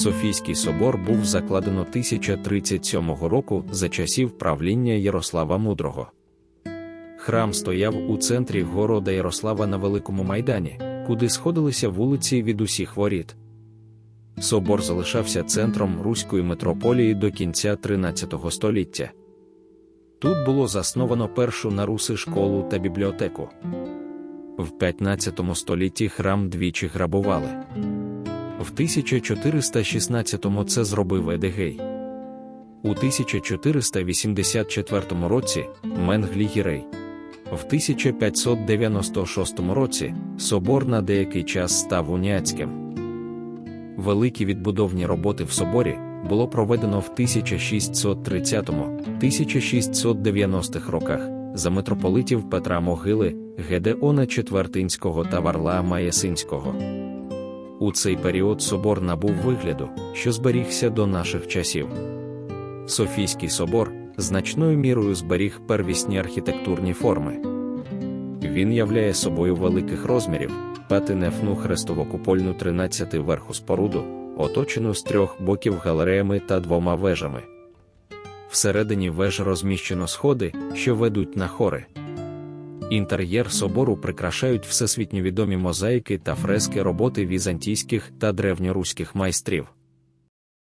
Софійський собор був закладено 1037 року за часів правління Ярослава Мудрого. Храм стояв у центрі города Ярослава на Великому Майдані, куди сходилися вулиці від усіх воріт. Собор залишався центром Руської митрополії до кінця 13 століття. Тут було засновано першу на руси школу та бібліотеку. В 15 столітті храм двічі грабували. В 1416-му це зробив Едигей. У 1484 році Менглі Гірей. В 1596 році собор на деякий час став уніатським. Великі відбудовні роботи в соборі було проведено в 1630-1690 роках за митрополитів Петра Могили, Гедеона Четвертинського та Варлаама Ясинського. У цей період собор набув вигляду, що зберігся до наших часів. Софійський собор значною мірою зберіг первісні архітектурні форми. Він являє собою великих розмірів, патинефну хрестовокупольну 13 верху споруду, оточену з трьох боків галереями та двома вежами. Всередині веж розміщено сходи, що ведуть на хори. Інтер'єр собору прикрашають всесвітньо відомі мозаїки та фрески роботи візантійських та древньоруських майстрів.